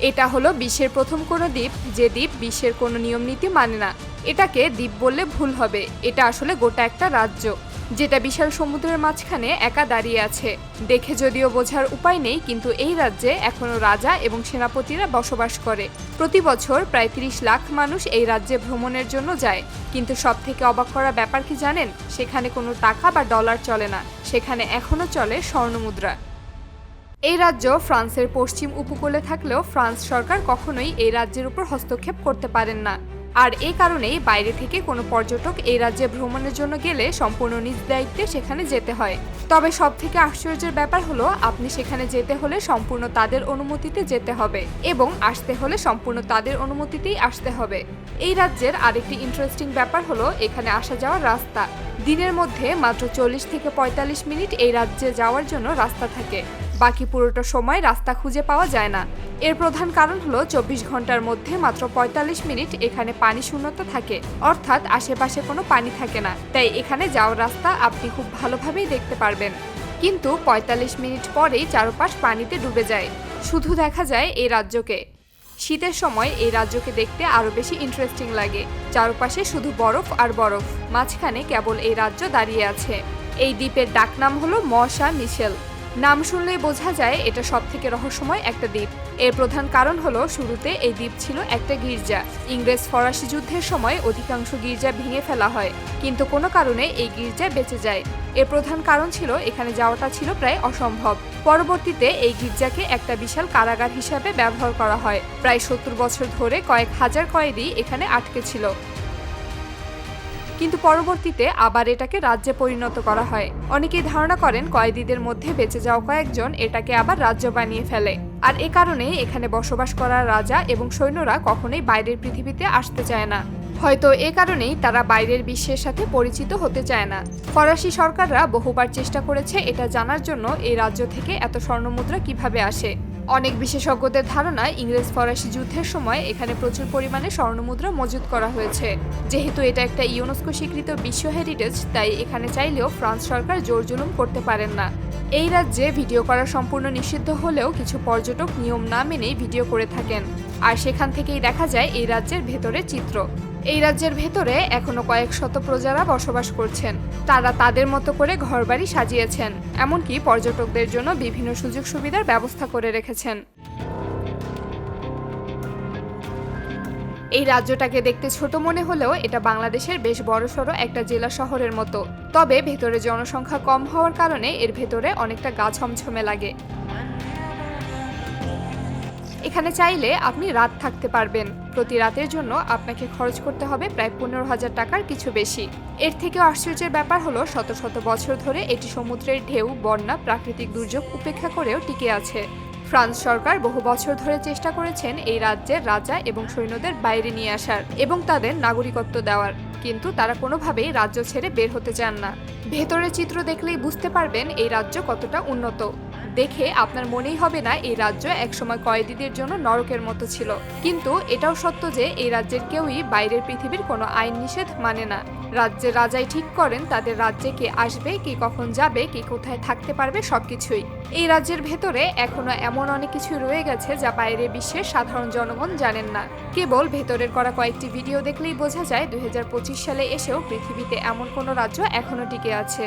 এটা হলো বিশ্বের প্রথম কোনো দ্বীপ যে দ্বীপ বিশ্বের কোনো নিয়ম নীতি মানে না। এটাকে দ্বীপ বললে ভুল হবে। এটা আসলে গোটা একটা রাজ্য, যেটা বিশাল সমুদ্রের মাঝখানে একা দাঁড়িয়ে আছে। দেখে যদিও বোঝার উপায় নেই, কিন্তু এই রাজ্যে এখনও রাজা এবং সেনাপতিরা বসবাস করে। প্রতি বছর প্রায় তিরিশ লাখ মানুষ এই রাজ্যে ভ্রমণের জন্য যায়। কিন্তু সব থেকে অবাক করা ব্যাপার কি জানেন? সেখানে কোনো টাকা বা ডলার চলে না। সেখানে এখনও চলে স্বর্ণমুদ্রা। এই রাজ্য ফ্রান্সের পশ্চিম উপকূলে থাকলেও ফ্রান্স সরকার কখনোই এই রাজ্যের উপর হস্তক্ষেপ করতে পারেন না। আর এই কারণেই বাইরে থেকে কোনো পর্যটক এই রাজ্যে ভ্রমণের জন্য গেলে সম্পূর্ণ নিজ দায়িত্বে সেখানে যেতে হয়। তবে সব থেকে আশ্চর্যের ব্যাপার হলো, আপনি সেখানে যেতে হলে সম্পূর্ণ তাদের অনুমতিতে যেতে হবে এবং আসতে হলে সম্পূর্ণ তাদের অনুমতিতেই আসতে হবে। এই রাজ্যের আরেকটি ইন্টারেস্টিং ব্যাপার হলো, এখানে আসা যাওয়ার রাস্তা। দিনের মধ্যে মাত্র চল্লিশ থেকে পঁয়তাল্লিশ মিনিট এই রাজ্যে যাওয়ার জন্য রাস্তা থাকে। বাকি পুরোটা সময় রাস্তা খুঁজে পাওয়া যায় না। এর প্রধান কারণ হলো চব্বিশ ঘণ্টার মধ্যে মাত্র পঁয়তাল্লিশ মিনিট এখানে পানি শূন্যতা থাকে, অর্থাৎ আশেপাশে কোনো পানি থাকে না। তাই এখানে যাওয়ার রাস্তা আপনি খুব ভালোভাবেই দেখতে পারবেন। কিন্তু পঁয়তাল্লিশ মিনিট পরেই চারপাশ পানিতে ডুবে যায়। শুধু দেখা যায় এই রাজ্যকে। শীতের সময় এই রাজ্যকে দেখতে আরও বেশি ইন্টারেস্টিং লাগে। চারপাশে শুধু বরফ আর বরফ, মাঝখানে কেবল এই রাজ্য দাঁড়িয়ে আছে। এই দ্বীপের ডাকনাম হলো মশা মিশেল। নাম শুনলেই বোঝা যায় এটা সব থেকে রহস্যময় একটা দ্বীপ। এর প্রধান কারণ হলো, শুরুতে এই দ্বীপ ছিল একটা গির্জা। ইংরেজ ফরাসি যুদ্ধের সময় অধিকাংশ গির্জা ভেঙে ফেলা হয়, কিন্তু কোনো কারণে এই গির্জা বেঁচে যায়। এর প্রধান কারণ ছিল, এখানে যাওয়াটা ছিল প্রায় অসম্ভব। পরবর্তীতে এই গির্জাকে একটা বিশাল কারাগার হিসাবে ব্যবহার করা হয়। প্রায় সত্তর বছর ধরে কয়েক হাজার কয়েদি এখানে আটকে ছিল। কিন্তু পরবর্তীতে আবার এটাকে রাজ্যে পরিণত করা হয়। অনেকেই ধারণা করেন কয়েদিদের মধ্যে বেঁচে যাওয়া কয়েকজন এটাকে আবার রাজ্য বানিয়ে ফেলে। আর এ কারণেই এখানে বসবাস করা রাজা এবং সৈন্যরা কখনোই বাইরের পৃথিবীতে আসতে চায় না। হয়তো এ কারণেই তারা বাইরের বিশ্বের সাথে পরিচিত হতে চায় না। ফরাসি সরকাররা বহুবার চেষ্টা করেছে এটা জানার জন্য এই রাজ্য থেকে এত স্বর্ণমুদ্রা কীভাবে আসে। অনেক বিশেষজ্ঞদের ধারণা ইংরেজ ফরাসি যুদ্ধের সময় এখানে প্রচুর পরিমাণে স্বর্ণমুদ্রা মজুত করা হয়েছে। যেহেতু এটা একটা ইউনেস্কো স্বীকৃত বিশ্ব হেরিটেজ, তাই এখানে চাইলেও ফ্রান্স সরকার জোর জুলুম করতে পারেন না। এই রাজ্যে ভিডিও করা সম্পূর্ণ নিষিদ্ধ হলেও কিছু পর্যটক নিয়ম না মেনেই ভিডিও করে থাকেন। আর সেখান থেকেই দেখা যায় এই রাজ্যের ভেতরের চিত্র। এই রাজ্যের ভেতরে এখনও কয়েক শত প্রজারা বসবাস করছেন। তারা তাদের মতো করে ঘরবাড়ি সাজিয়েছেন, এমনকি পর্যটকদের জন্য বিভিন্ন সুযোগ সুবিধার ব্যবস্থা করে রেখেছেন। এই রাজ্যটাকে দেখতে ছোট মনে হলেও এটা বাংলাদেশের বেশ বড়সড় একটা জেলা শহরের মতো। তবে ভেতরে জনসংখ্যা কম হওয়ার কারণে এর ভেতরে অনেকটা গা ছমছমে লাগে। এখানে চাইলে আপনি রাত থাকতে পারবেন। প্রতি রাতের জন্য আপনাকে খরচ করতে হবে প্রায় পনেরো হাজার টাকার কিছু বেশি। এর থেকেও আশ্চর্যের ব্যাপার হলো, শত শত বছর ধরে এটি সমুদ্রের ঢেউ, বন্যা, প্রাকৃতিক দুর্যোগ উপেক্ষা করেও টিকে আছে। ফ্রান্স সরকার বহু বছর ধরে চেষ্টা করেছেন এই রাজ্যের রাজা এবং সৈন্যদের বাইরে নিয়ে আসার এবং তাদের নাগরিকত্ব দেওয়ার। কিন্তু তারা কোনোভাবেই রাজ্য ছেড়ে বের হতে চান না। ভেতরের চিত্র দেখলেই বুঝতে পারবেন এই রাজ্য কতটা উন্নত। দেখে আপনার মনেই হবে না এই রাজ্য একসময় কয়েদিদের জন্য নরকের মতো ছিল। কিন্তু এটাও সত্য যে এই রাজ্যের কেউই বাইরের পৃথিবীর কোনো আইন নিষেধ মানে না। রাজ্যের রাজাই ঠিক করেন তাদের রাজ্যে কে আসবে, কে কখন যাবে, কে কোথায় থাকতে পারবে সবকিছুই। এই রাজ্যের ভেতরে এখনও এমন অনেক কিছু রয়ে গেছে যা বাইরে বিশ্বের সাধারণ জনগণ জানেন না। কেবল ভেতরের করা কয়েকটি ভিডিও দেখলেই বোঝা যায় দুই হাজার পঁচিশ সালে এসেও পৃথিবীতে এমন কোনো রাজ্য এখনও টিকে আছে।